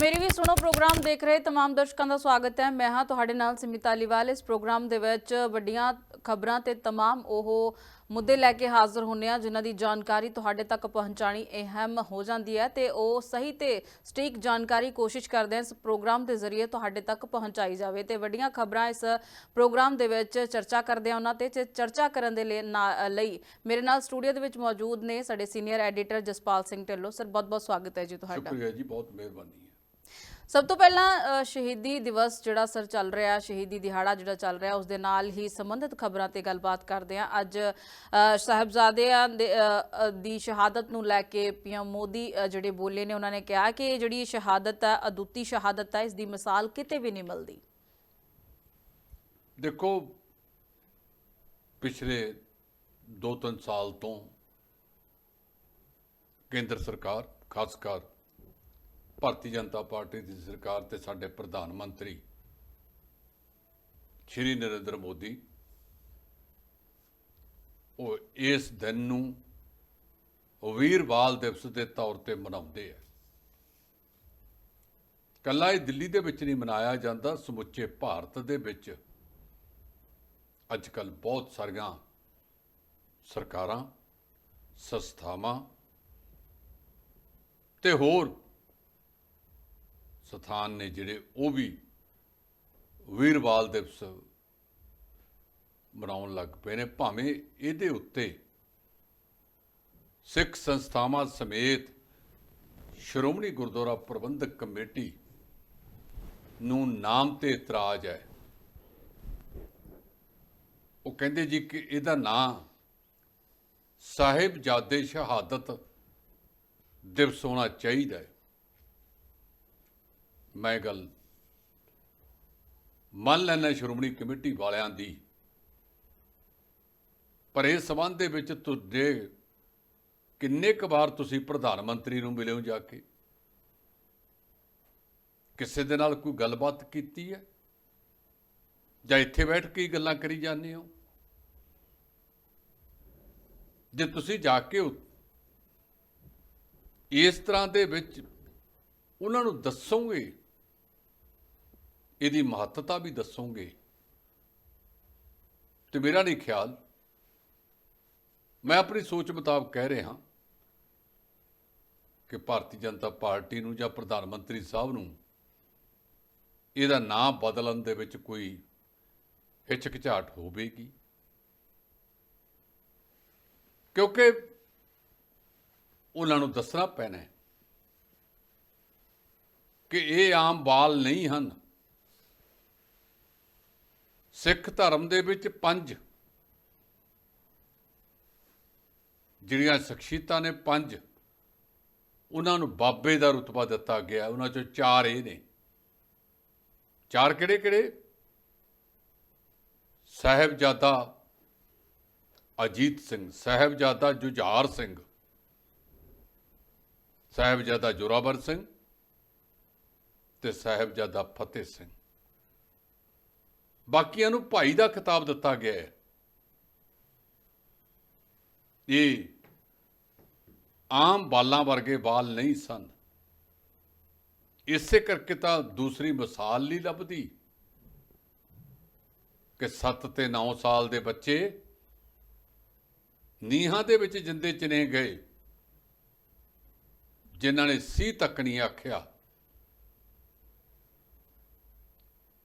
ਮੇਰੀ ਵੀ ਸੁਣੋ ਪ੍ਰੋਗਰਾਮ ਦੇਖ ਰਹੇ तमाम ਦਰਸ਼ਕਾਂ ਦਾ ਸਵਾਗਤ ਹੈ ਮੈਂ ਹਾਂ ਤੁਹਾਡੇ ਨਾਲ ਸਿਮਿਤਾ ਲੀਵਾਲ ਇਸ ਪ੍ਰੋਗਰਾਮ ਦੇ ਵਿੱਚ ਵੱਡੀਆਂ ਖਬਰਾਂ ਤੇ तमाम ਉਹ ਮੁੱਦੇ ਲੈ ਕੇ ਹਾਜ਼ਰ ਹੁੰਨੇ ਆ ਜਿਨ੍ਹਾਂ ਦੀ ਜਾਣਕਾਰੀ ਤੁਹਾਡੇ ਤੱਕ ਪਹੁੰਚਾਣੀ ਅਹਿਮ ਹੋ ਜਾਂਦੀ ਹੈ ਤੇ ਉਹ ਸਹੀ ਤੇ ਸਟੀਕ ਜਾਣਕਾਰੀ ਕੋਸ਼ਿਸ਼ ਕਰਦੇ ਹਾਂ ਇਸ ਪ੍ਰੋਗਰਾਮ ਦੇ ਜ਼ਰੀਏ ਤੁਹਾਡੇ ਤੱਕ ਪਹੁੰਚਾਈ ਜਾਵੇ ਤੇ ਵੱਡੀਆਂ ਖਬਰਾਂ ਇਸ ਪ੍ਰੋਗਰਾਮ ਦੇ ਵਿੱਚ ਚਰਚਾ ਕਰਦੇ ਆ ਉਹਨਾਂ ਤੇ ਤੇ ਚਰਚਾ ਕਰਨ ਦੇ ਲਈ ਨਾ- ਲਈ ਮੇਰੇ ਨਾਲ ਸਟੂਡੀਓ ਦੇ ਵਿੱਚ ਮੌਜੂਦ ਨੇ ਸਾਡੇ senior editor Jaspal Singh Dhillon sir ਬਹੁਤ ਬਹੁਤ ਸਵਾਗਤ ਹੈ ਜੀ ਤੁਹਾਡਾ ਸ਼ੁਕਰੀਆ ਜੀ ਬਹੁਤ ਮਿਹਰਬਾਨੀ ਹੈ ਸਭ ਤੋਂ ਪਹਿਲਾਂ ਸ਼ਹੀਦੀ ਦਿਵਸ ਜਿਹੜਾ ਸਰ ਚੱਲ ਰਿਹਾ ਸ਼ਹੀਦੀ ਦਿਹਾੜਾ ਜਿਹੜਾ ਚੱਲ ਰਿਹਾ ਉਸ ਦੇ ਨਾਲ ਹੀ ਸੰਬੰਧਿਤ ਖਬਰਾਂ ਤੇ ਗੱਲਬਾਤ ਕਰਦੇ ਹਾਂ। ਅੱਜ ਸਾਹਿਬਜ਼ਾਦਿਆਂ ਦੇ, ਦੀ ਸ਼ਹਾਦਤ ਨੂੰ ਲੈ ਕੇ ਪੀਐਮ ਮੋਦੀ ਜਿਹੜੇ ਬੋਲੇ ਨੇ ਉਹਨਾਂ ਨੇ ਕਿਹਾ ਕਿ ਇਹ ਜਿਹੜੀ ਸ਼ਹਾਦਤ ਹੈ ਅਦੁੱਤੀ ਸ਼ਹਾਦਤ ਹੈ ਇਸ ਦੀ ਮਿਸਾਲ ਕਿਤੇ ਵੀ ਨਹੀਂ ਮਿਲਦੀ। ਦੇਖੋ ਪਿਛਲੇ 2-3 ਸਾਲ ਤੋਂ ਕੇਂਦਰ ਸਰਕਾਰ ਖਾਸ ਕਰ ਭਾਰਤੀ ਜਨਤਾ ਪਾਰਟੀ ਦੀ ਸਰਕਾਰ ਤੇ ਸਾਡੇ ਪ੍ਰਧਾਨ ਮੰਤਰੀ ਸ਼੍ਰੀ ਨਰਿੰਦਰ ਮੋਦੀ, ਉਹ ਇਸ ਦਿਨ ਨੂੰ ਵੀਰ ਬਾਲ ਦਿਵਸ ਦੇ ਤੌਰ ਤੇ ਮਨਾਉਂਦੇ ਆ। ਕੱਲਾ ਇਹ ਦਿੱਲੀ ਦੇ ਵਿੱਚ ਨਹੀਂ ਮਨਾਇਆ ਜਾਂਦਾ, ਸਮੁੱਚੇ ਭਾਰਤ ਦੇ ਵਿੱਚ ਅੱਜ ਕੱਲ ਬਹੁਤ ਸਾਰੀਆਂ ਸਰਕਾਰਾਂ, ਸੰਸਥਾਵਾਂ ਤੇ ਹੋਰ ਸਥਾਨ ਨੇ ਜਿਹੜੇ ਉਹ ਵੀ ਵੀਰਵਾਲ ਦਿਵਸ ਮਨਾਉਣ ਲੱਗ ਪਏ ਨੇ, ਭਾਵੇਂ ਇਹਦੇ ਉੱਤੇ ਸਿੱਖ ਸੰਸਥਾਵਾਂ ਸਮੇਤ ਸ਼੍ਰੋਮਣੀ ਗੁਰਦੁਆਰਾ ਪ੍ਰਬੰਧਕ ਕਮੇਟੀ ਨੂੰ ਨਾਮ ਤੇ ਇਤਰਾਜ਼ ਹੈ। ਉਹ ਕਹਿੰਦੇ ਜੀ ਕਿ ਇਹਦਾ ਨਾਂ ਸਾਹਿਬਜ਼ਾਦੇ ਸ਼ਹਾਦਤ ਦਿਵਸ ਹੋਣਾ ਚਾਹੀਦਾ ਹੈ। ਮੈਂ ਗੱਲ ਮੰਨ ਲੈਣਾ ਸ਼੍ਰੋਮਣੀ ਕਮੇਟੀ ਵਾਲਿਆਂ ਦੀ, ਪਰ ਇਸ ਸੰਬੰਧ ਦੇ ਵਿੱਚ ਤੁਹਾਡੇ ਕਿੰਨੇ ਕੁ ਵਾਰ ਤੁਸੀਂ ਪ੍ਰਧਾਨ ਮੰਤਰੀ ਨੂੰ ਮਿਲੇ ਹੋ ਜਾ ਕੇ? ਕਿਸੇ ਦੇ ਨਾਲ ਕੋਈ ਗੱਲਬਾਤ ਕੀਤੀ ਹੈ? ਜਾਂ ਇੱਥੇ ਬੈਠ ਕੇ ਹੀ ਗੱਲਾਂ ਕਰੀ ਜਾਂਦੇ ਹੋ? ਜੇ ਤੁਸੀਂ ਜਾ ਕੇ ਇਸ ਤਰ੍ਹਾਂ ਦੇ ਵਿੱਚ ਉਹਨਾਂ ਨੂੰ ਦੱਸੋਗੇ ਇਹਦੀ ਮਹੱਤਤਾ ਵੀ ਦੱਸੋਗੇ? ਤੇ ਮੇਰਾ ਨਹੀਂ ਖਿਆਲ। ਮੈਂ ਆਪਣੀ ਸੋਚ ਮੁਤਾਬਕ ਕਹਿ ਰਿਹਾ ਕਿ ਭਾਰਤੀ ਜਨਤਾ ਪਾਰਟੀ ਨੂੰ ਜਾਂ ਪ੍ਰਧਾਨ ਮੰਤਰੀ ਸਾਹਿਬ ਨੂੰ ਇਹਦਾ ਨਾਂ ਬਦਲਣ ਦੇ ਵਿੱਚ ਕੋਈ ਹਿਚਕਚਾਹਟ ਹੋਵੇਗੀ? ਕਿਉਂਕਿ ਉਹਨਾਂ ਨੂੰ ਦੱਸਣਾ ਪੈਣਾ ਕਿ ਇਹ ਆਮ ਬਾਲ ਨਹੀਂ ਹਨ। ਸਿੱਖ ਧਰਮ ਦੇ ਵਿੱਚ ਪੰਜ। ਜਿਹੜੀਆਂ ਸ਼ਖਸੀਅਤਾਂ ਨੇ ਪੰਜ, ਉਹਨਾਂ ਨੂੰ ਬਾਬੇ ਦਾ ਰੁਤਬਾ ਦਿੱਤਾ ਗਿਆ। ਉਹਨਾਂ ਚੋਂ ਚਾਰ ਇਹ ਨੇ। ਚਾਰ ਕਿਹੜੇ ਕਿਹੜੇ ਸਾਹਿਬਜ਼ਾਦਾ ਅਜੀਤ ਸਿੰਘ, ਸਾਹਿਬਜ਼ਾਦਾ ਜੁਝਾਰ ਸਿੰਘ, ਸਾਹਿਬਜ਼ਾਦਾ ਜੋਰਾਵਰ ਸਿੰਘ ਤੇ ਸਾਹਿਬਜ਼ਾਦਾ ਫਤਿਹ ਸਿੰਘ। ਬਾਕੀਆਂ ਨੂੰ ਭਾਈ ਦਾ ਖਿਤਾਬ ਦਿੱਤਾ ਗਿਆ ਹੈ। ਇਹ ਆਮ ਬਾਲਾਂ ਵਰਗੇ ਬਾਲ ਨਹੀਂ ਸਨ। ਇਸੇ ਕਰਕੇ ਤਾਂ ਦੂਸਰੀ ਮਿਸਾਲ ਨਹੀਂ ਲੱਭਦੀ ਕਿ 7 ਤੇ 9 ਸਾਲ ਦੇ ਬੱਚੇ ਨੀਹਾਂ ਦੇ ਵਿੱਚ ਜਿੰਦੇ ਚਿਨੇ ਗਏ, ਜਿਨ੍ਹਾਂ ਨੇ ਸੀ ਤੱਕ ਨਹੀਂ ਆਖਿਆ।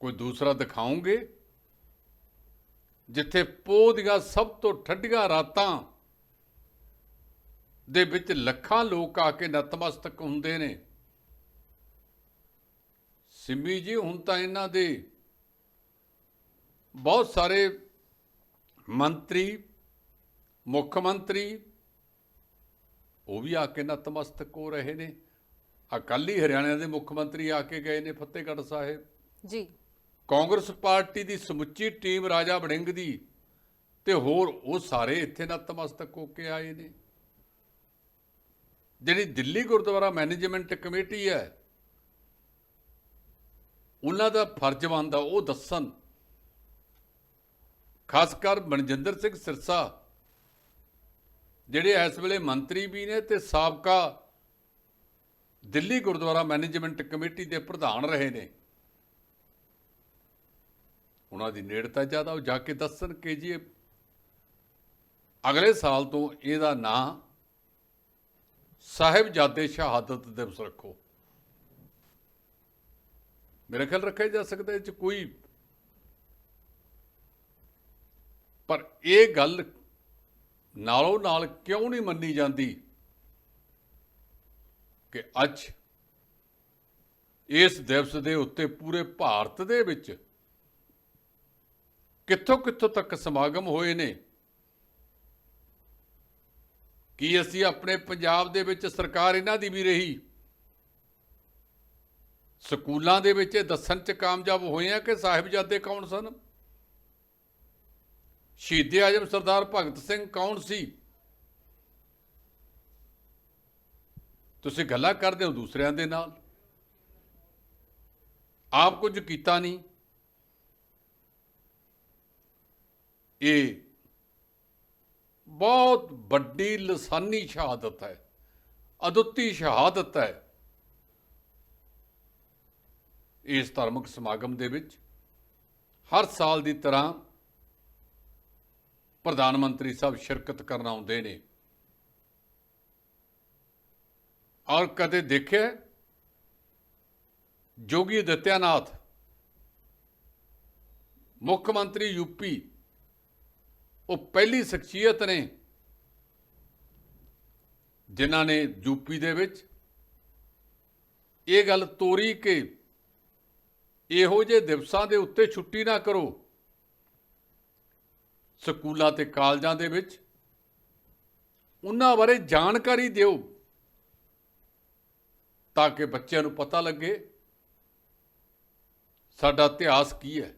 ਕੋਈ ਦੂਸਰਾ ਦਿਖਾਉਂਗੇ? ਜਿੱਥੇ ਪੋਹ ਦੀਆਂ ਸਭ ਤੋਂ ਠੰਡੀਆਂ ਰਾਤਾਂ ਦੇ ਵਿੱਚ ਲੱਖਾਂ ਲੋਕ ਆ ਕੇ ਨਤਮਸਤਕ ਹੁੰਦੇ ਨੇ। ਸਿੰਮੀ ਜੀ, ਹੁਣ ਤਾਂ ਇਹਨਾਂ ਦੇ ਬਹੁਤ ਸਾਰੇ ਮੰਤਰੀ, ਮੁੱਖ ਮੰਤਰੀ, ਉਹ ਵੀ ਆ ਕੇ ਨਤਮਸਤਕ ਹੋ ਰਹੇ ਨੇ। ਅਕਾਲੀ ਹਰਿਆਣਾ ਦੇ ਮੁੱਖ ਮੰਤਰੀ ਆ ਕੇ ਗਏ ਨੇ ਫਤਿਹਗੜ੍ਹ ਸਾਹਿਬ। ਜੀ। ਕਾਂਗਰਸ ਪਾਰਟੀ ਦੀ ਸਮੁੱਚੀ ਟੀਮ ਰਾਜਾ ਵੜਿੰਗ ਦੀ ਤੇ ਹੋਰ ਉਹ ਸਾਰੇ ਇੱਥੇ ਨਤਮਸਤਕ ਹੋ ਕੇ ਆਏ ਨੇ। ਜਿਹੜੀ ਦਿੱਲੀ ਗੁਰਦੁਆਰਾ ਮੈਨੇਜਮੈਂਟ ਕਮੇਟੀ ਹੈ, ਉਹਨਾਂ ਦਾ ਫਰਜ਼ ਬਣਦਾ ਉਹ ਦੱਸਣ। ਖਾਸ ਕਰ ਮਨਜਿੰਦਰ ਸਿੰਘ ਸਿਰਸਾ, ਜਿਹੜੇ ਇਸ ਵੇਲੇ ਮੰਤਰੀ ਵੀ ਨੇ ਤੇ ਸਾਬਕਾ ਦਿੱਲੀ ਗੁਰਦੁਆਰਾ ਮੈਨੇਜਮੈਂਟ ਕਮੇਟੀ ਦੇ ਪ੍ਰਧਾਨ ਰਹੇ ਨੇ। ਉਹਨਾਂ ਦੀ ਨੇੜਤਾ ਜ਼ਿਆਦਾ, ਉਹ ਜਾ ਕੇ ਦੱਸਣ ਕਿ ਜੀ ਅਗਲੇ ਸਾਲ ਤੋਂ ਇਹਦਾ ਨਾਂ ਸਾਹਿਬਜ਼ਾਦੇ ਸ਼ਹਾਦਤ ਦਿਵਸ ਰੱਖੋ। ਮੇਰੇ ਖਿਆਲ ਰੱਖਿਆ ਜਾ ਸਕਦਾ ਇਹ ਚ ਕੋਈ ਪਰ ਇਹ ਗੱਲ ਨਾਲੋਂ ਨਾਲ ਕਿਉਂ ਨਹੀਂ ਮੰਨੀ ਜਾਂਦੀ ਕਿ ਅੱਜ ਇਸ ਦਿਵਸ ਦੇ ਉੱਤੇ ਪੂਰੇ ਭਾਰਤ ਦੇ ਵਿੱਚ ਕਿੱਥੋਂ ਕਿੱਥੋਂ ਤੱਕ ਸਮਾਗਮ ਹੋਏ ਨੇ? ਕੀ ਅਸੀਂ ਆਪਣੇ ਪੰਜਾਬ ਦੇ ਵਿੱਚ ਸਰਕਾਰ ਇਹਨਾਂ ਦੀ ਵੀ ਰਹੀ? ਸਕੂਲਾਂ ਦੇ ਵਿੱਚ ਇਹ ਦੱਸਣ ਚ ਕਾਮਯਾਬ ਹੋਏ ਆ ਕਿ ਸਾਹਿਬਜ਼ਾਦੇ ਕੌਣ ਸਨ? ਸ਼ਹੀਦ ਆਜਮ ਸਰਦਾਰ ਭਗਤ ਸਿੰਘ ਕੌਣ ਸੀ? ਤੁਸੀਂ ਗੱਲਾਂ ਕਰਦੇ ਹੋ ਦੂਸਰਿਆਂ ਦੇ ਨਾਲ। ਆਪ ਕੁਝ ਕੀਤਾ ਨਹੀਂ। ਇਹ ਬਹੁਤ ਵੱਡੀ ਲਸਾਨੀ ਸ਼ਹਾਦਤ ਹੈ, ਅਦੁੱਤੀ ਸ਼ਹਾਦਤ ਹੈ ਇਸ ਧਾਰਮਿਕ ਸਮਾਗਮ ਦੇ ਵਿੱਚ। ਹਰ ਸਾਲ ਦੀ ਤਰ੍ਹਾਂ ਪ੍ਰਧਾਨ ਮੰਤਰੀ ਸਾਹਿਬ ਸ਼ਿਰਕਤ ਕਰਨ ਆਉਂਦੇ ਨੇ। ਔਰ ਕਦੇ ਦੇਖਿਆ ਜੋਗੀ ਦਿੱਤਿਆਨਾਥ ਮੁੱਖ ਮੰਤਰੀ ਯੂਪੀ ਉਹ ਪਹਿਲੀ ਸ਼ਖਸੀਅਤ ਨੇ ਜਿਨ੍ਹਾਂ ਨੇ ਯੂਪੀ ਦੇ ਵਿੱਚ ਇਹ ਗੱਲ ਤੋਰੀ ਕਿ ਇਹੋ ਜਿਹੇ ਦਿਵਸਾਂ ਦੇ ਉੱਤੇ ਛੁੱਟੀ ਨਾ ਕਰੋ। ਸਕੂਲਾਂ ਤੇ ਕਾਲਜਾਂ ਦੇ ਵਿੱਚ ਉਹਨਾਂ ਬਾਰੇ ਜਾਣਕਾਰੀ ਦਿਓ ਤਾਂ ਕਿ ਬੱਚਿਆਂ ਨੂੰ ਪਤਾ ਲੱਗੇ ਸਾਡਾ ਇਤਿਹਾਸ ਕੀ ਹੈ।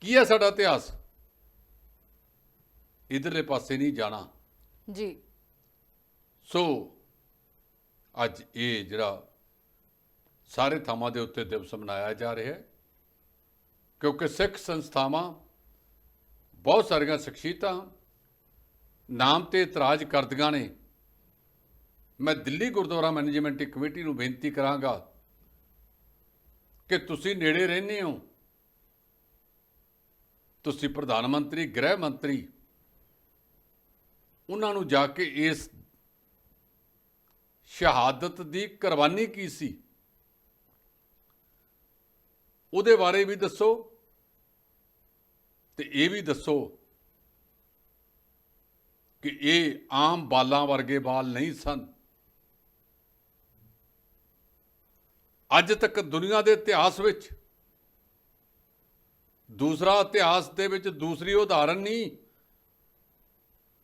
ਕੀ ਹੈ ਸਾਡਾ ਇਤਿਹਾਸ? ਇਧਰਲੇ ਪਾਸੇ ਨਹੀਂ ਜਾਣਾ। ਜੀ। ਸੋ ਅੱਜ ਇਹ ਜਿਹੜਾ ਸਾਰੇ ਥਾਵਾਂ ਦੇ ਉੱਤੇ ਦਿਵਸ ਮਨਾਇਆ ਜਾ ਰਿਹਾ ਹੈ ਕਿਉਂਕਿ ਸਿੱਖ ਸੰਸਥਾਵਾਂ ਬਹੁਤ ਸਾਰੀਆਂ ਸ਼ਖਸੀਅਤਾਂ ਨਾਮ ਤੇ ਇਤਰਾਜ਼ ਕਰਦੀਆਂ ਨੇ। ਮੈਂ ਦਿੱਲੀ ਗੁਰਦੁਆਰਾ ਮੈਨੇਜਮੈਂਟ ਕਮੇਟੀ ਨੂੰ ਬੇਨਤੀ ਕਰਾਂਗਾ ਕਿ ਤੁਸੀਂ ਨੇੜੇ ਰਹਿੰਦੇ ਹੋ। ਤੁਸੀਂ ਪ੍ਰਧਾਨ ਮੰਤਰੀ, ਗ੍ਰਹਿ ਮੰਤਰੀ, ਉਹਨਾਂ ਨੂੰ ਜਾ ਕੇ ਇਸ ਸ਼ਹਾਦਤ ਦੀ ਕੁਰਬਾਨੀ ਕੀ ਸੀ? ਉਹਦੇ ਬਾਰੇ ਵੀ ਦੱਸੋ ਤੇ ਇਹ ਵੀ ਦੱਸੋ ਕਿ ਇਹ ਆਮ ਬਾਲਾਂ ਵਰਗੇ ਬਾਲ ਨਹੀਂ ਸਨ। ਅੱਜ ਤੱਕ ਦੁਨੀਆ ਦੇ ਇਤਿਹਾਸ ਵਿੱਚ ਦੂਸਰਾ ਇਤਿਹਾਸ ਦੇ ਵਿੱਚ ਦੂਸਰੀ ਉਦਾਹਰਨ ਨਹੀਂ,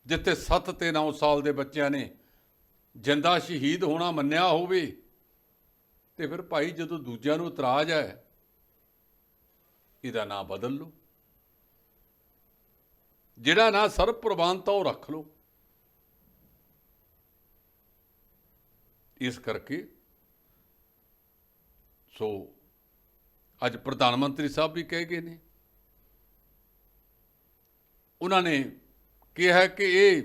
ਜਿੱਥੇ 7 ਤੇ 9 ਸਾਲ ਦੇ ਬੱਚਿਆਂ ਨੇ ਜਿੰਦਾ ਸ਼ਹੀਦ ਹੋਣਾ ਮੰਨਿਆ ਹੋਵੇ, ਤੇ ਫਿਰ ਭਾਈ ਜਦੋਂ ਦੂਜਿਆਂ ਨੂੰ ਇਤਰਾਜ਼ ਹੈ, ਇਹਦਾ ਨਾਂ ਬਦਲ ਲਓ। ਜਿਹੜਾ ਨਾਂ ਸਰਬ ਪ੍ਰਵਾਨਤਾ ਉਹ ਰੱਖ ਲਓ। ਇਸ ਕਰਕੇ ਸੋ ਅੱਜ ਪ੍ਰਧਾਨ ਮੰਤਰੀ ਸਾਹਿਬ ਵੀ ਕਹਿ ਗਏ ਨੇ ਉਹਨਾਂ ਨੇ ਕਿਹਾ ਕਿ ਇਹ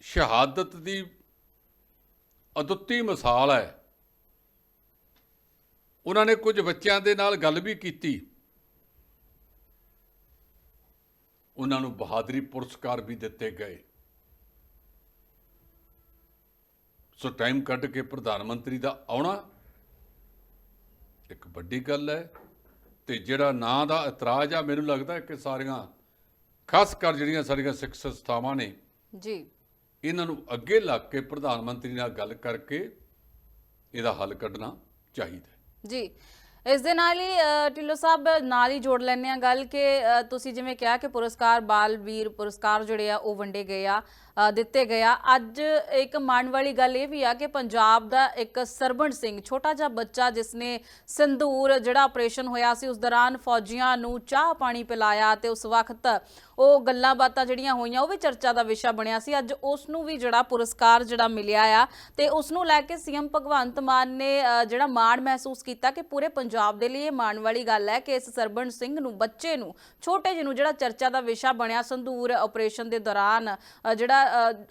ਸ਼ਹਾਦਤ ਦੀ ਅਦੁੱਤੀ ਮਿਸਾਲ ਹੈ। ਉਹਨਾਂ ਨੇ ਕੁਝ ਬੱਚਿਆਂ ਦੇ ਨਾਲ ਗੱਲ ਵੀ ਕੀਤੀ। ਉਹਨਾਂ ਨੂੰ ਬਹਾਦਰੀ ਪੁਰਸਕਾਰ ਵੀ ਦਿੱਤੇ ਗਏ। ਸੋ ਟਾਈਮ ਕੱਢ ਕੇ ਪ੍ਰਧਾਨ ਮੰਤਰੀ ਦਾ ਆਉਣਾ ਇੱਕ ਵੱਡੀ ਗੱਲ ਹੈ। ਤੇ ਜਿਹੜਾ ਨਾਂ ਦਾ ਇਤਰਾਜ਼ ਆ ਮੈਨੂੰ ਲੱਗਦਾ ਕਿ ਸਾਰੀਆਂ ਖਾਸ ਕਰ ਜਿਹੜੀਆਂ ਸਾਡੀਆਂ ਸਿੱਖ ਸੰਸਥਾਵਾਂ ਨੇ ਜੀ। ਇਹਨਾਂ ਨੂੰ ਅੱਗੇ ਲੱਗ ਕੇ ਪ੍ਰਧਾਨ ਮੰਤਰੀ ਨਾਲ ਗੱਲ ਕਰਕੇ ਇਹਦਾ ਹੱਲ ਕੱਢਣਾ ਚਾਹੀਦਾ ਜੀ। ਇਸ ਦੇ ਨਾਲ ਹੀ ਢਿੱਲੋਂ ਸਾਹਿਬ ਨਾਲ ਹੀ ਜੋੜ ਲੈਂਦੇ ਆ ਗੱਲ ਕਿ ਤੁਸੀਂ ਜਿਵੇਂ ਕਿਹਾ ਕਿ ਪੁਰਸਕਾਰ ਬਾਲ ਵੀਰ ਪੁਰਸਕਾਰ ਜਿਹੜੇ ਆ ਉਹ ਵੰਡੇ ਗਏ ਆ। ਦਿੱਤੇ ਗਏ ਆ। ਅੱਜ ਇੱਕ ਮਾਣ ਵਾਲੀ ਗੱਲ ਇਹ ਵੀ ਆ ਕਿ ਪੰਜਾਬ ਦਾ ਇੱਕ ਸਰਬਣ ਸਿੰਘ, ਛੋਟਾ ਜਿਹਾ ਬੱਚਾ ਜਿਸ ਨੇ ਸੰਧੂਰ ਜਿਹੜਾ ਆਪਰੇਸ਼ਨ ਹੋਇਆ ਸੀ, ਉਸ ਦੌਰਾਨ ਫੌਜੀਆਂ ਨੂੰ ਚਾਹ ਪਾਣੀ ਪਿਲਾਇਆ ਤੇ ਉਸ ਵਕਤ ਉਹ ਗੱਲਾਂ ਬਾਤਾਂ ਜਿਹੜੀਆਂ ਹੋਈਆਂ, ਉਹ ਵੀ ਚਰਚਾ ਦਾ ਵਿਸ਼ਾ ਬਣਿਆ ਸੀ। ਅੱਜ ਉਸ ਨੂੰ ਵੀ ਜਿਹੜਾ ਪੁਰਸਕਾਰ ਜਿਹੜਾ ਮਿਲਿਆ ਆ ਤੇ ਉਸ ਨੂੰ ਲੈ ਕੇ ਸੀਐਮ ਭਗਵੰਤ ਮਾਨ ਨੇ ਜਿਹੜਾ ਮਾਣ ਮਹਿਸੂਸ ਕੀਤਾ ਕਿ ਪੂਰੇ ਪੰਜਾਬ ਦੇ ਲਈ ਇਹ ਮਾਣ ਵਾਲੀ ਗੱਲ ਹੈ ਕਿ ਇਸ ਸਰਬਣ ਸਿੰਘ ਨੂੰ, ਬੱਚੇ ਨੂੰ, ਛੋਟੇ ਜਿਹੇ ਨੂੰ ਜਿਹੜਾ ਚਰਚਾ ਦਾ ਵਿਸ਼ਾ ਬਣਿਆ ਸੰਧੂਰ ਆਪਰੇਸ਼ਨ ਦੇ ਦੌਰਾਨ ਜਿਹੜਾ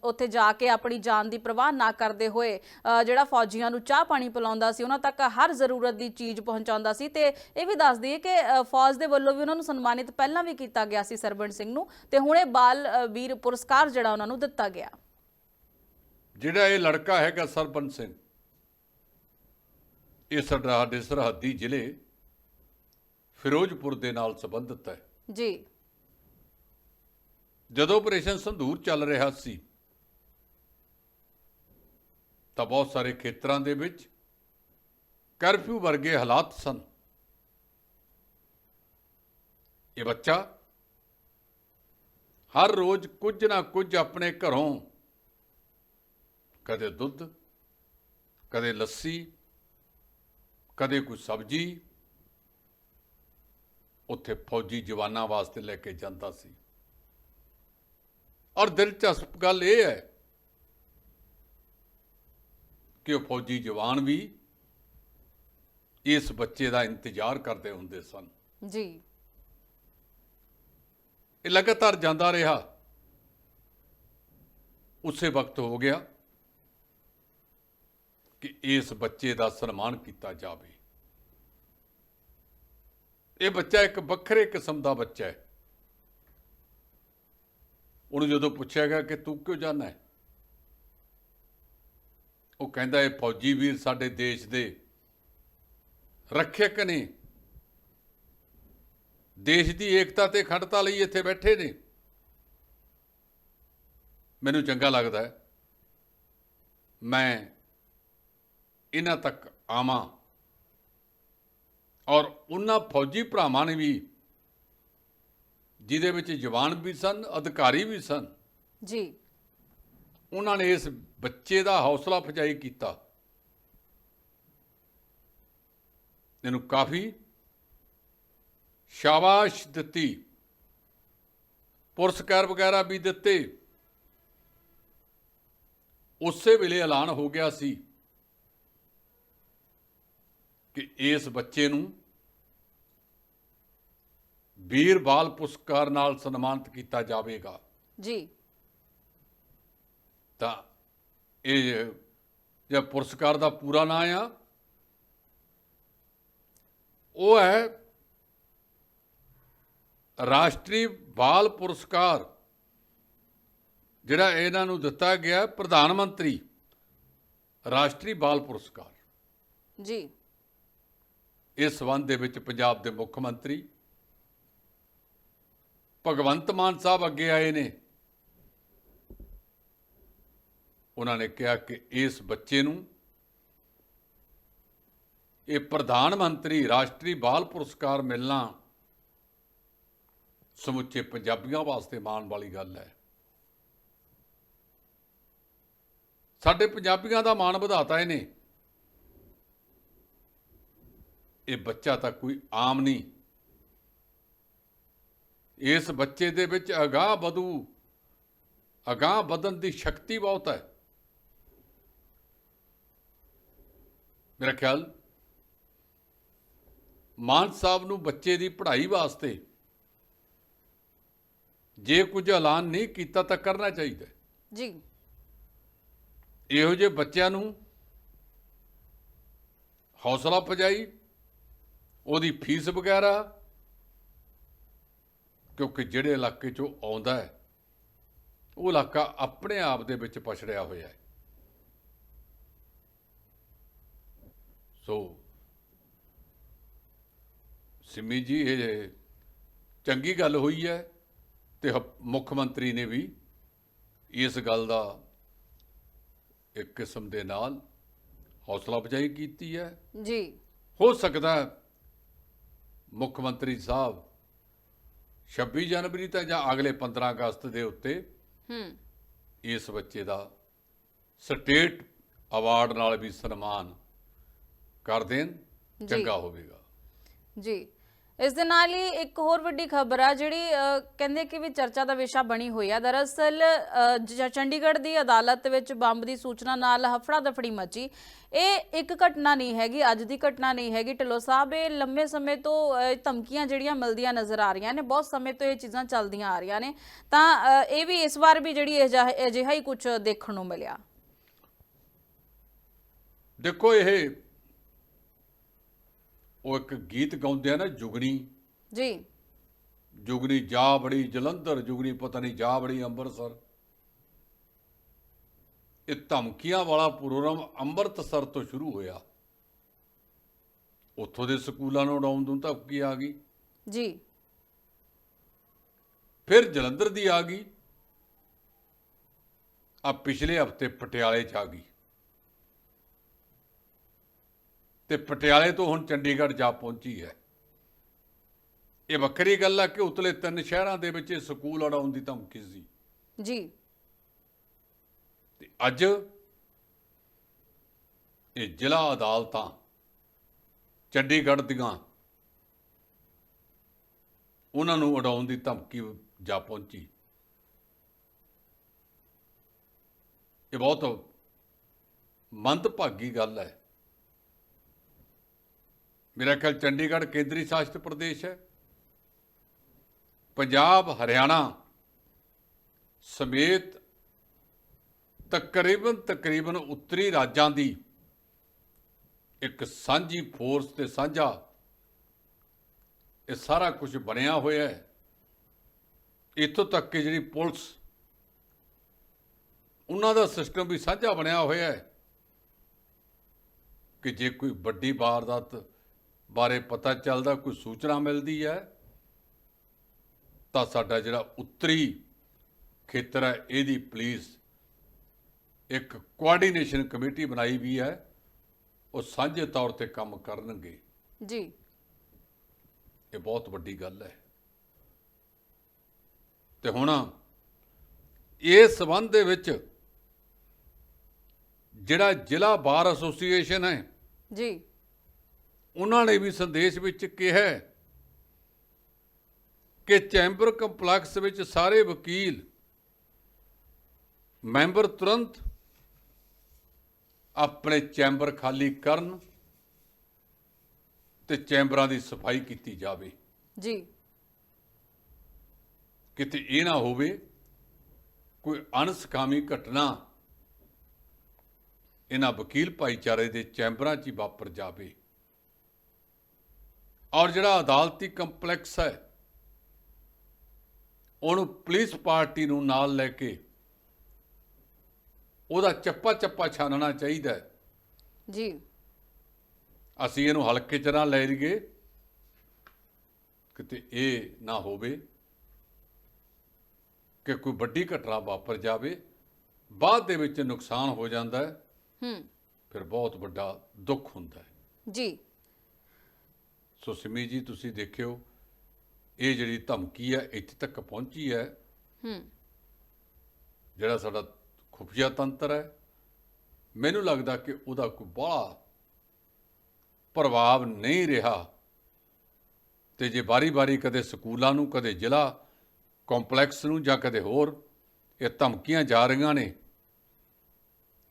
ਉੱਥੇ ਜਾ ਕੇ ਆਪਣੀ ਜਾਨ ਦੀ ਪਰਵਾਹ ਨਾ ਕਰਦੇ ਹੋਏ ਜਿਹੜਾ ਫੌਜੀਆਂ ਨੂੰ ਚਾਹ ਪਾਣੀ ਪਿਲਾਉਂਦਾ ਸੀ ਉਹਨਾਂ ਤੱਕ ਹਰ ਜ਼ਰੂਰਤ ਦੀ ਚੀਜ਼ ਪਹੁੰਚਾਉਂਦਾ ਸੀ ਤੇ ਇਹ ਵੀ ਦੱਸ ਦਈਏ ਕਿ ਫੌਜ ਦੇ ਵੱਲੋਂ ਵੀ ਉਹਨਾਂ ਨੂੰ ਸਨਮਾਨਿਤ ਪਹਿਲਾਂ ਵੀ ਕੀਤਾ ਗਿਆ ਸੀ ਸਰਬਣ ਸਿੰਘ ਨੂੰ ਤੇ ਹੁਣੇ ਬਾਲ ਵੀਰ ਪੁਰਸਕਾਰ ਜਿਹੜਾ ਉਹਨਾਂ ਨੂੰ ਦਿੱਤਾ ਗਿਆ। ਜਿਹੜਾ ਇਹ ਲੜਕਾ ਹੈਗਾ ਸਰਬਨ ਸਿੰਘ ਇਹ ਸਰਹੱਦੀ ਜ਼ਿਲ੍ਹੇ ਫਿਰੋਜ਼ਪੁਰ ਦੇ ਨਾਲ ਸੰਬੰਧਿਤ ਹੈ। ਜੀ। ਜਦੋਂ ਆਪਰੇਸ਼ਨ ਸੰਧੂਰ ਚੱਲ ਰਿਹਾ ਸੀ, ਤਾਂ ਬਹੁਤ ਸਾਰੇ ਖੇਤਰਾਂ ਦੇ ਵਿੱਚ ਕਰਫਿਊ ਵਰਗੇ ਹਾਲਾਤ ਸਨ। ਇਹ ਬੱਚਾ ਹਰ ਰੋਜ਼ ਕੁਝ ਨਾ ਕੁਝ ਆਪਣੇ ਘਰੋਂ ਕਦੇ ਦੁੱਧ, ਕਦੇ ਲੱਸੀ, ਕਦੇ ਕੋਈ ਸਬਜ਼ੀ, ਉੱਥੇ ਫੌਜੀ ਜਵਾਨਾਂ ਵਾਸਤੇ ਲੈ ਕੇ ਜਾਂਦਾ ਸੀ। ਔਰ ਦਿਲਚਸਪ ਗੱਲ ਇਹ ਹੈ ਕਿ ਉਹ ਫੌਜੀ ਜਵਾਨ ਵੀ ਇਸ ਬੱਚੇ ਦਾ ਇੰਤਜ਼ਾਰ ਕਰਦੇ ਹੁੰਦੇ ਸਨ। ਜੀ। ਇਹ ਲਗਾਤਾਰ ਜਾਂਦਾ ਰਿਹਾ। ਉਸੇ ਵਕਤ ਹੋ ਗਿਆ ਕਿ ਇਸ ਬੱਚੇ ਦਾ ਸਨਮਾਨ ਕੀਤਾ ਜਾਵੇ। ਇਹ ਬੱਚਾ ਇੱਕ ਵੱਖਰੇ ਕਿਸਮ ਦਾ ਬੱਚਾ ਹੈ। ਉਹਨੂੰ ਜਦੋਂ ਪੁੱਛਿਆ ਗਿਆ ਕਿ ਤੂੰ ਕਿਉਂ ਜਾਣਾ ਹੈ? ਉਹ ਕਹਿੰਦਾ, ਇਹ ਫੌਜੀ ਵੀਰ ਸਾਡੇ ਦੇਸ਼ ਦੇ ਰੱਖਿਅਕ ਨੇ। ਦੇਸ਼ ਦੀ ਏਕਤਾ ਤੇ ਅਖੰਡਤਾ ਲਈ ਇੱਥੇ ਬੈਠੇ ਨੇ। ਮੈਨੂੰ ਚੰਗਾ ਲੱਗਦਾ ਹੈ। ਮੈਂ ਇਹਨਾਂ ਤੱਕ ਆਵਾਂ। ਔਰ ਉਹਨਾਂ ਫੌਜੀ ਭਰਾਵਾਂ ਨੇ ਵੀ ਜਿਹਦੇ ਵਿੱਚ ਜਵਾਨ ਵੀ ਸਨ ਅਧਿਕਾਰੀ ਵੀ ਸਨ। ਜੀ। ਉਹਨਾਂ ਨੇ ਇਸ ਬੱਚੇ ਦਾ ਹੌਸਲਾ ਅਫਜ਼ਾਈ ਕੀਤਾ। ਇਹਨੂੰ ਕਾਫੀ ਸ਼ਾਬਾਸ਼ ਦਿੱਤੀ। ਪੁਰਸਕਾਰ ਵਗੈਰਾ ਵੀ ਦਿੱਤੇ। ਉਸੇ ਵੇਲੇ ਐਲਾਨ ਹੋ ਗਿਆ ਸੀ ਕਿ ਇਸ ਬੱਚੇ ਨੂੰ ਵੀਰ ਬਾਲ ਪੁਰਸਕਾਰ ਨਾਲ ਸਨਮਾਨਿਤ ਕੀਤਾ ਜਾਵੇਗਾ। ਜੀ। ਤਾਂ ਇਹ ਜੇ ਪੁਰਸਕਾਰ ਦਾ ਪੂਰਾ ਨਾਂ ਆ ਉਹ ਹੈ ਰਾਸ਼ਟਰੀ ਬਾਲ ਪੁਰਸਕਾਰ ਜਿਹੜਾ ਇਹਨਾਂ ਨੂੰ ਦਿੱਤਾ ਗਿਆ ਪ੍ਰਧਾਨ ਮੰਤਰੀ ਰਾਸ਼ਟਰੀ ਬਾਲ ਪੁਰਸਕਾਰ। ਜੀ। ਇਸ ਸੰਬੰਧ ਦੇ ਵਿੱਚ ਪੰਜਾਬ ਦੇ ਮੁੱਖ ਮੰਤਰੀ ਭਗਵੰਤ ਮਾਨ ਸਾਹਿਬ ਅੱਗੇ ਆਏ ਨੇ। ਉਹਨਾਂ ਨੇ ਕਿਹਾ ਕਿ ਇਸ ਬੱਚੇ ਨੂੰ ਇਹ ਪ੍ਰਧਾਨ ਮੰਤਰੀ ਰਾਸ਼ਟਰੀ ਬਾਲ ਪੁਰਸਕਾਰ ਮਿਲਣਾ ਸਮੁੱਚੇ ਪੰਜਾਬੀਆਂ ਵਾਸਤੇ ਮਾਣ ਵਾਲੀ ਗੱਲ ਹੈ। ਸਾਡੇ ਪੰਜਾਬੀਆਂ ਦਾ ਮਾਣ ਵਧਾਤਾ ਇਹਨੇ। ਇਹ ਬੱਚਾ ਤਾਂ ਕੋਈ ਆਮ ਨਹੀਂ। ਇਸ ਬੱਚੇ ਦੇ ਵਿੱਚ ਅਗਾਹ ਵਧੂ। ਅਗਾਹ ਵਧਣ ਦੀ ਸ਼ਕਤੀ ਬਹੁਤ ਹੈ। ਮੇਰਾ ਖਿਆਲ ਮਾਨ ਸਾਹਿਬ ਨੂੰ ਬੱਚੇ ਦੀ ਪੜ੍ਹਾਈ ਵਾਸਤੇ ਜੇ ਕੁਝ ਐਲਾਨ ਨਹੀਂ ਕੀਤਾ ਤਾਂ ਕਰਨਾ ਚਾਹੀਦਾ। ਜੀ। ਇਹੋ ਜਿਹੇ ਬੱਚਿਆਂ ਨੂੰ ਹੌਸਲਾ ਅਫਜ਼ਾਈ ਉਹਦੀ ਫੀਸ ਵਗੈਰਾ ਕਿਉਂਕਿ ਜਿਹੜੇ ਇਲਾਕੇ ਚੋਂ ਆਉਂਦਾ ਹੈ ਉਹ ਇਲਾਕਾ ਆਪਣੇ ਆਪ ਦੇ ਵਿੱਚ ਪਛੜਿਆ ਹੋਇਆ ਹੈ। ਸੋ ਸਿਮੀ ਜੀ ਇਹ ਚੰਗੀ ਗੱਲ ਹੋਈ ਹੈ ਤੇ ਮੁੱਖ ਮੰਤਰੀ ਨੇ ਵੀ ਇਸ ਗੱਲ ਦਾ ਇੱਕ ਕਿਸਮ ਦੇ ਨਾਲ ਹੌਸਲਾ ਅਫਜ਼ਾਈ ਕੀਤੀ ਹੈ। ਜੀ। ਹੋ ਸਕਦਾ ਮੁੱਖ ਮੰਤਰੀ ਸਾਹਿਬ 26 ਜਨਵਰੀ ਤਾਂ ਜਾਂ ਅਗਲੇ 15 ਅਗਸਤ ਦੇ ਉੱਤੇ ਹੂੰ। ਇਸ ਬੱਚੇ ਦਾ ਸਟੇਟ ਅਵਾਰਡ ਨਾਲ ਵੀ ਸਨਮਾਨ ਕਰ ਦੇਣ ਚੰਗਾ ਹੋਵੇਗਾ। ਜੀ। ਇਸ ਦੇ ਨਾਲ ਹੀ ਇੱਕ ਹੋਰ ਵੱਡੀ ਖਬਰ ਆ, ਜਿਹੜੀ ਕਹਿੰਦੇ ਕਿ ਵੀ ਚਰਚਾ ਦਾ ਵਿਸ਼ਾ ਬਣੀ ਹੋਈ ਆ। ਦਰਅਸਲ ਚੰਡੀਗੜ੍ਹ ਦੀ ਅਦਾਲਤ ਵਿੱਚ ਬੰਬ ਦੀ ਸੂਚਨਾ ਨਾਲ ਹਫੜਾ ਦਫੜੀ ਮਚੀ। ਇਹ ਇੱਕ ਘਟਨਾ ਨਹੀਂ ਹੈਗੀ, ਅੱਜ ਦੀ ਘਟਨਾ ਨਹੀਂ ਹੈਗੀ। ਢਿੱਲੋਂ ਸਾਹਿਬ, ਇਹ ਲੰਮੇ ਸਮੇਂ ਤੋਂ ਧਮਕੀਆਂ ਜਿਹੜੀਆਂ ਮਿਲਦੀਆਂ ਨਜ਼ਰ ਆ ਰਹੀਆਂ ਨੇ, ਬਹੁਤ ਸਮੇਂ ਤੋਂ ਇਹ ਚੀਜ਼ਾਂ ਚੱਲਦੀਆਂ ਆ ਰਹੀਆਂ ਨੇ। ਤਾਂ ਇਹ ਵੀ ਇਸ ਵਾਰ ਵੀ ਜਿਹੜੀ ਅਜਿਹਾ ਅਜਿਹਾ ਹੀ ਕੁਝ ਦੇਖਣ ਨੂੰ ਮਿਲਿਆ। ਦੇਖੋ, ਇਹ ਉਹ ਇੱਕ ਗੀਤ ਗਾਉਂਦੇ ਆ ਨਾ ਜੁਗਨੀ। ਜੀ। ਜੁਗਨੀ ਜਾ ਬੜੀ ਜਲੰਧਰ ਜੁਗਨੀ ਪਤਾ ਨਹੀਂ ਜਾ ਬੜੀ ਅੰਮ੍ਰਿਤਸਰ। ਇਹ ਧਮਕੀਆਂ ਵਾਲਾ ਪ੍ਰੋਗਰਾਮ ਅੰਮ੍ਰਿਤਸਰ ਤੋਂ ਸ਼ੁਰੂ ਹੋਇਆ। ਉੱਥੋਂ ਦੇ ਸਕੂਲਾਂ ਨੂੰ ਉਡਾਉਣ ਨੂੰ ਧਮਕੀ ਆ ਗਈ। ਜੀ। ਫਿਰ ਜਲੰਧਰ ਦੀ ਆ ਗਈ। ਆ ਪਿਛਲੇ ਹਫ਼ਤੇ ਪਟਿਆਲੇ ਚ ਆ ਗਈ। ਤੇ ਪਟਿਆਲੇ ਤੋਂ ਹੁਣ ਚੰਡੀਗੜ੍ਹ ਜਾ ਪਹੁੰਚੀ ਹੈ। ਇਹ ਵੱਖਰੀ ਗੱਲ ਆ ਕਿ ਉਤਲੇ ਤਿੰਨ ਸ਼ਹਿਰਾਂ ਦੇ ਵਿੱਚ ਇਹ ਸਕੂਲ ਉਡਾਉਣ ਦੀ ਧਮਕੀ ਸੀ। ਜੀ। ਤੇ ਅੱਜ ਇਹ ਜ਼ਿਲ੍ਹਾ ਅਦਾਲਤਾਂ ਚੰਡੀਗੜ੍ਹ ਦੀਆਂ ਉਹਨਾਂ ਨੂੰ ਉਡਾਉਣ ਦੀ ਧਮਕੀ ਜਾ ਪਹੁੰਚੀ। ਇਹ ਬਹੁਤ ਮੰਦਭਾਗੀ ਗੱਲ ਹੈ। ਮੇਰਾ ਖਿਆਲ ਚੰਡੀਗੜ੍ਹ ਕੇਂਦਰੀ ਸ਼ਾਸਿਤ ਪ੍ਰਦੇਸ਼ ਹੈ। ਪੰਜਾਬ, ਹਰਿਆਣਾ ਸਮੇਤ ਤਕਰੀਬਨ ਤਕਰੀਬਨ ਉੱਤਰੀ ਰਾਜਾਂ ਦੀ ਇੱਕ ਸਾਂਝੀ ਫੋਰਸ ਤੇ ਸਾਂਝਾ ਇਹ ਸਾਰਾ ਕੁਝ ਬਣਿਆ ਹੋਇਆ ਹੈ। ਇੱਥੋਂ ਤੱਕ ਕਿ ਜਿਹੜੀ ਪੁਲਿਸ, ਉਹਨਾਂ ਦਾ ਸਿਸਟਮ ਵੀ ਸਾਂਝਾ ਬਣਿਆ ਹੋਇਆ ਹੈ ਕਿ ਜੇ ਕੋਈ ਵੱਡੀ ਵਾਰਦਾਤ ਬਾਰੇ ਪਤਾ ਚੱਲਦਾ ਕੋਈ ਸੂਚਨਾ ਮਿਲਦੀ ਹੈ ਤਾਂ ਸਾਡਾ ਜਿਹੜਾ ਉੱਤਰੀ ਖੇਤਰ ਹੈ ਇਹਦੀ ਪੁਲਿਸ ਇੱਕ ਕੋਆਰਡੀਨੇਸ਼ਨ ਕਮੇਟੀ ਬਣਾਈ ਵੀ ਹੈ ਉਹ ਸਾਂਝੇ ਤੌਰ ਤੇ ਕੰਮ ਕਰਨਗੇ। ਜੀ। ਇਹ ਬਹੁਤ ਵੱਡੀ ਗੱਲ ਹੈ। ਤੇ ਹੁਣ ਇਸ ਸਬੰਧ ਦੇ ਵਿੱਚ ਜਿਹੜਾ ਜ਼ਿਲ੍ਹਾ ਬਾਰ ਐਸੋਸੀਏਸ਼ਨ ਹੈ ਜੀ। ਉਹਨਾਂ ਨੇ ਵੀ ਸੰਦੇਸ਼ ਵਿੱਚ ਕਿਹਾ ਕਿ ਚੈਂਬਰ ਕੰਪਲੈਕਸ ਵਿੱਚ ਸਾਰੇ ਵਕੀਲ ਮੈਂਬਰ ਤੁਰੰਤ ਆਪਣੇ ਚੈਂਬਰ ਖਾਲੀ ਕਰਨ ਤੇ ਚੈਂਬਰਾਂ ਦੀ ਸਫ਼ਾਈ ਕੀਤੀ ਜਾਵੇ। ਜੀ। ਕਿਤੇ ਇਹ ਨਾ ਹੋਵੇ ਕੋਈ ਅਣਸਕਾਮੀ ਘਟਨਾ ਇਹਨਾਂ ਵਕੀਲ ਭਾਈਚਾਰੇ ਦੇ ਚੈਂਬਰਾਂ 'ਚ ਹੀ ਵਾਪਰ ਜਾਵੇ। ਔਰ ਜਿਹੜਾ ਅਦਾਲਤੀ ਕੰਪਲੈਕਸ ਹੈ ਉਹਨੂੰ ਪੁਲਿਸ ਪਾਰਟੀ ਨੂੰ ਨਾਲ ਲੈ ਕੇ ਉਹਦਾ ਚੱਪਾ ਚੱਪਾ ਛਾਨਣਾ ਚਾਹੀਦਾ ਜੀ। ਅਸੀਂ ਇਹਨੂੰ ਹਲਕੇ ਚ ਨਾ ਲੈ ਲਈਏ ਕਿਤੇ ਇਹ ਨਾ ਹੋਵੇ ਕਿ ਕੋਈ ਵੱਡੀ ਘਟਨਾ ਵਾਪਰ ਜਾਵੇ ਬਾਅਦ ਦੇ ਵਿੱਚ ਨੁਕਸਾਨ ਹੋ ਜਾਂਦਾ ਹੈ। ਹੂੰ। ਫਿਰ ਬਹੁਤ ਵੱਡਾ ਦੁੱਖ ਹੁੰਦਾ ਹੈ। ਜੀ। ਸੋ ਸਿਮੀ ਜੀ ਤੁਸੀਂ ਦੇਖਿਓ ਇਹ ਜਿਹੜੀ ਧਮਕੀ ਹੈ ਇੱਥੇ ਤੱਕ ਪਹੁੰਚੀ ਹੈ। ਹੂੰ। ਜਿਹੜਾ ਸਾਡਾ ਖੁਫੀਆ ਤੰਤਰ ਹੈ ਮੈਨੂੰ ਲੱਗਦਾ ਕਿ ਉਹਦਾ ਕੋਈ ਬੜਾ ਪ੍ਰਭਾਵ ਨਹੀਂ ਰਿਹਾ। ਤੇ ਜੇ ਬਾਰੀ-ਬਾਰੀ ਕਦੇ ਸਕੂਲਾਂ ਨੂੰ ਕਦੇ ਜ਼ਿਲ੍ਹਾ ਕੰਪਲੈਕਸ ਨੂੰ ਜਾਂ ਕਦੇ ਹੋਰ ਇਹ ਧਮਕੀਆਂ ਜਾ ਰਹੀਆਂ ਨੇ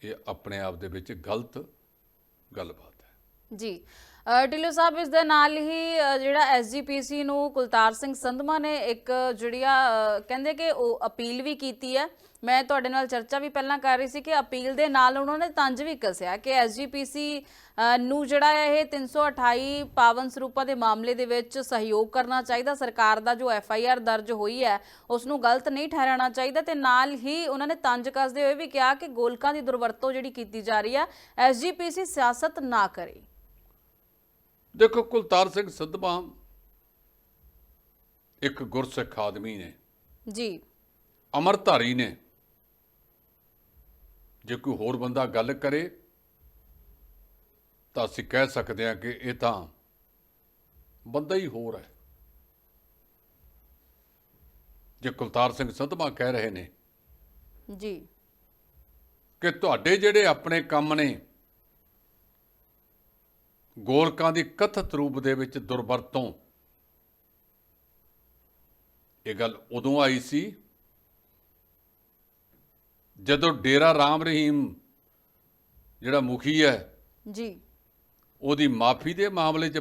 ਇਹ ਆਪਣੇ ਆਪ ਦੇ ਵਿੱਚ ਗਲਤ ਗੱਲਬਾਤ ਹੈ। ਜੀ। ਢਿੱਲੋਂ ਸਾਹਿਬ ਇਸ ਦੇ ਨਾਲ ਹੀ ਅ, ਜਿਹੜਾ ਐਸਜੀਪੀਸੀ ਨੂੰ ਕੁਲਤਾਰ ਸਿੰਘ ਸੰਧਮਾ ਨੇ ਇੱਕ ਜਿਹੜੀ ਆ ਕਹਿੰਦੇ ਕਿ ਉਹ ਅਪੀਲ ਵੀ ਕੀਤੀ ਹੈ। ਮੈਂ ਤੁਹਾਡੇ ਨਾਲ ਚਰਚਾ ਵੀ ਪਹਿਲਾਂ ਕਰ ਰਹੀ ਸੀ ਕਿ ਅਪੀਲ ਦੇ ਨਾਲ ਉਹਨਾਂ ਨੇ ਤੰਜ ਵੀ ਕੱਸਿਆ ਕਿ ਐਸਜੀਪੀਸੀ ਨੂੰ ਜਿਹੜਾ ਹੈ ਇਹ 328 ਪਾਵਨ ਸਰੂਪਾਂ ਦੇ ਮਾਮਲੇ ਦੇ ਵਿੱਚ ਸਹਿਯੋਗ ਕਰਨਾ ਚਾਹੀਦਾ। ਸਰਕਾਰ ਦਾ ਜੋ ਐਫਆਈਆਰ ਦਰਜ ਹੋਈ ਹੈ ਉਸ ਨੂੰ ਗਲਤ ਨਹੀਂ ਠਹਿਰਾਉਣਾ ਚਾਹੀਦਾ ਤੇ ਨਾਲ ਹੀ ਉਹਨਾਂ ਨੇ ਤੰਜ ਕੱਸਦੇ ਹੋਏ ਵੀ ਕਿਹਾ ਕਿ ਗੋਲਕਾਂ ਦੀ ਦੁਰਵਰਤੋਂ ਜਿਹੜੀ ਕੀਤੀ ਜਾ ਰਹੀ ਹੈ ਐਸਜੀਪੀਸੀ ਸਿਆਸਤ ਨਾ ਕਰੇ। ਦੇਖੋ ਕੁਲਤਾਰ ਸਿੰਘ ਸਿੱਧਵਾਂ ਇੱਕ ਗੁਰਸਿੱਖ ਆਦਮੀ ਨੇ ਜੀ। ਅਮਰਧਾਰੀ ਨੇ। ਜੇ ਕੋਈ ਹੋਰ ਬੰਦਾ ਗੱਲ ਕਰੇ ਤਾਂ ਅਸੀਂ ਕਹਿ ਸਕਦੇ ਹਾਂ ਕਿ ਇਹ ਤਾਂ ਬੰਦਾ ਹੀ ਹੋਰ ਹੈ। ਜੇ ਕੁਲਤਾਰ ਸਿੰਘ ਸੰਧਮਾ ਕਹਿ ਰਹੇ ਨੇ ਜੀ। ਕਿ ਤੁਹਾਡੇ ਜਿਹੜੇ ਆਪਣੇ ਕੰਮ ਨੇ ਗੋਲਕਾਂ ਦੀ ਕਥਿਤ ਰੂਪ ਦੇ ਵਿੱਚ ਦੁਰਵਰਤੋਂ। ਇਹ ਗੱਲ ਉਦੋਂ ਆਈ ਸੀ ਜਦੋਂ ਡੇਰਾ ਰਾਮ ਰਹੀਮ ਜਿਹੜਾ ਮੁਖੀ ਹੈ ਜੀ। ਉਹਦੀ ਮਾਫੀ ਦੇ ਮਾਮਲੇ 'ਚ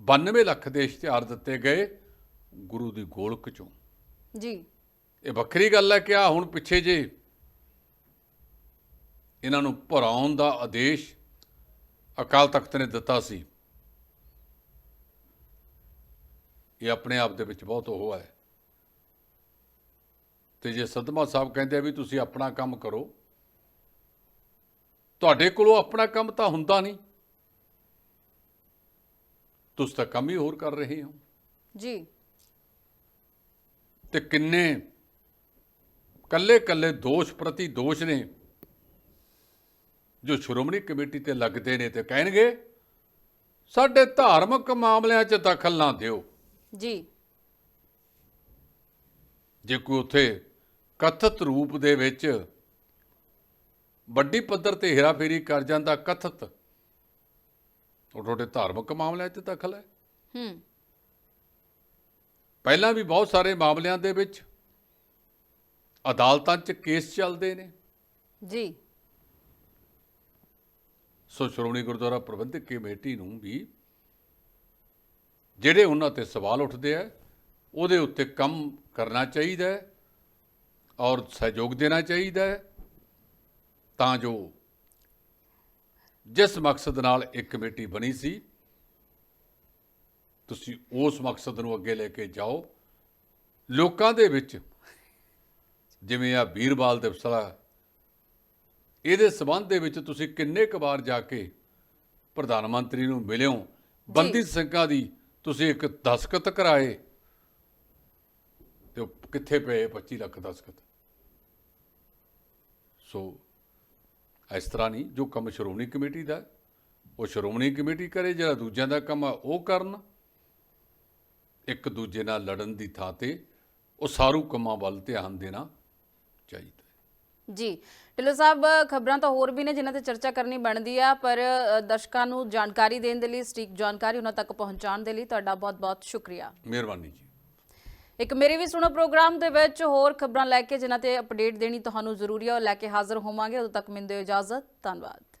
92 ਲੱਖ ਦੇ ਇਸ਼ਤਿਹਾਰ ਦਿੱਤੇ ਗਏ ਗੁਰੂ ਦੀ ਗੋਲਕ ਚੋਂ। ਜੀ। ਇਹ ਵੱਖਰੀ ਗੱਲ ਹੈ ਕਿ ਆ ਹੁਣ ਪਿੱਛੇ ਜੇ ਇਹਨਾਂ ਨੂੰ ਭਰਾਉਣ ਦਾ ਆਦੇਸ਼ ਅਕਾਲ ਤਖਤ ਨੇ ਦਿੱਤਾ ਸੀ। ਇਹ ਆਪਣੇ ਆਪ ਦੇ ਵਿੱਚ ਬਹੁਤ ਉਹ ਹੈ। ਤੇ ਜੇ ਸਦਮਾ ਸਾਹਿਬ ਕਹਿੰਦੇ ਆ ਵੀ ਤੁਸੀਂ ਆਪਣਾ ਕੰਮ ਕਰੋ ਤੁਹਾਡੇ ਕੋਲੋਂ ਆਪਣਾ ਕੰਮ ਤਾਂ ਹੁੰਦਾ ਨਹੀਂ। ਤੁਸੀਂ ਤਾਂ ਕੰਮ ਹੀ ਹੋਰ ਕਰ ਰਹੇ ਹੋ। ਜੀ। ਤੇ ਕਿੰਨੇ ਕੱਲੇ ਕੱਲੇ ਦੋਸ਼ ਪ੍ਰਤੀ ਦੋਸ਼ ਨੇ। ਜੋ ਸ਼੍ਰੋਮਣੀ ਕਮੇਟੀ ਤੇ ਲੱਗਦੇ ਨੇ ਤੇ ਕਹਿਣਗੇ ਸਾਡੇ ਧਾਰਮਿਕ ਮਾਮਲਿਆਂ 'ਚ ਦਖਲ ਨਾ ਦਿਓ। ਜੀ। ਜੇ ਕੋਈ ਉੱਥੇ ਕਥਿਤ ਰੂਪ ਦੇ ਵਿੱਚ ਵੱਡੀ ਪੱਧਰ ਤੇ ਹੇਰਾਫੇਰੀ ਕਰ ਜਾਂਦਾ ਕਥਿਤ ਤੁਹਾਡੇ ਧਾਰਮਿਕ ਮਾਮਲਿਆਂ 'ਚ ਦਖਲ ਹੈ। ਹੂੰ। ਪਹਿਲਾਂ ਵੀ ਬਹੁਤ ਸਾਰੇ ਮਾਮਲਿਆਂ ਦੇ ਵਿੱਚ ਅਦਾਲਤਾਂ 'ਚ ਕੇਸ ਚੱਲਦੇ ਨੇ। ਜੀ। ਸੋ ਸ਼੍ਰੋਮਣੀ ਗੁਰਦੁਆਰਾ ਪ੍ਰਬੰਧਕ ਕਮੇਟੀ ਨੂੰ ਵੀ ਜਿਹੜੇ ਉਹਨਾਂ ਤੇ ਸਵਾਲ ਉੱਠਦੇ ਆ, ਉਹਦੇ ਉੱਤੇ ਕੰਮ ਕਰਨਾ ਚਾਹੀਦਾ ਹੈ ਔਰ ਸਹਿਯੋਗ ਦੇਣਾ ਚਾਹੀਦਾ ਹੈ ਤਾਂ ਜੋ ਜਿਸ ਮਕਸਦ ਨਾਲ ਇੱਕ ਕਮੇਟੀ ਬਣੀ ਸੀ, ਤੁਸੀਂ ਉਸ ਮਕਸਦ ਨੂੰ ਅੱਗੇ ਲੈ ਕੇ ਜਾਓ। ਲੋਕਾਂ ਦੇ ਵਿੱਚ ਜਿਵੇਂ ਆ ਵੀਰਬਾਲ ਦਿਵਸਲਾ ਇਹਦੇ ਸਬੰਧ ਦੇ ਵਿੱਚ ਤੁਸੀਂ ਕਿੰਨੇ ਕੁ ਵਾਰ ਜਾ ਕੇ ਪ੍ਰਧਾਨ ਮੰਤਰੀ ਨੂੰ ਮਿਲਿਓ? ਬੰਦੀ ਸਿੰਘਾਂ ਦੀ ਤੁਸੀਂ ਇੱਕ ਦਸਖਤ ਕਰਾਏ ਤੇ ਉਹ ਕਿੱਥੇ ਪਏ? 25 ਲੱਖ ਦਸਖਤ। ਸੋ ਇਸ ਤਰ੍ਹਾਂ ਨਹੀਂ ਜੋ ਕੰਮ ਸ਼੍ਰੋਮਣੀ ਕਮੇਟੀ ਦਾ ਉਹ ਸ਼੍ਰੋਮਣੀ ਕਮੇਟੀ ਕਰੇ ਜਿਹੜਾ ਦੂਜਿਆਂ ਦਾ ਕੰਮ ਆ ਉਹ ਕਰਨ। ਇੱਕ ਦੂਜੇ ਨਾਲ ਲੜਨ ਦੀ ਥਾਂ ਤੇ ਉਹ ਸਾਰੂ ਕੰਮਾਂ ਵੱਲ ਧਿਆਨ ਦੇਣਾ ਚਾਹੀਦਾ। ਜੀ। ਢਿੱਲੋਂ ਸਾਹਿਬ ਖਬਰਾਂ ਤਾਂ ਹੋਰ ਵੀ ਨੇ ਜਿਨ੍ਹਾਂ ਤੇ ਚਰਚਾ ਕਰਨੀ ਬਣਦੀ ਆ ਪਰ ਦਰਸ਼ਕਾਂ ਨੂੰ ਜਾਣਕਾਰੀ ਦੇਣ ਦੇ ਲਈ ਸਟੀਕ ਜਾਣਕਾਰੀ ਉਹਨਾਂ ਤੱਕ ਪਹੁੰਚਾਉਣ ਦੇ ਲਈ ਤੁਹਾਡਾ ਬਹੁਤ-ਬਹੁਤ ਸ਼ੁਕਰੀਆ। ਮਿਹਰਬਾਨੀ ਜੀ। ਇੱਕ ਮੇਰੀ ਵੀ ਸੁਣੋ ਪ੍ਰੋਗਰਾਮ ਦੇ ਵਿੱਚ ਹੋਰ ਖਬਰਾਂ ਲੈ ਕੇ ਜਿਨ੍ਹਾਂ ਤੇ ਅਪਡੇਟ ਦੇਣੀ ਤੁਹਾਨੂੰ ਜ਼ਰੂਰੀ ਹੈ ਉਹ ਲੈ ਕੇ ਹਾਜ਼ਰ ਹੋਵਾਂਗੇ। ਉਦੋਂ ਤੱਕ ਮਿੰਦੇ ਇਜਾਜ਼ਤ। ਧੰਨਵਾਦ।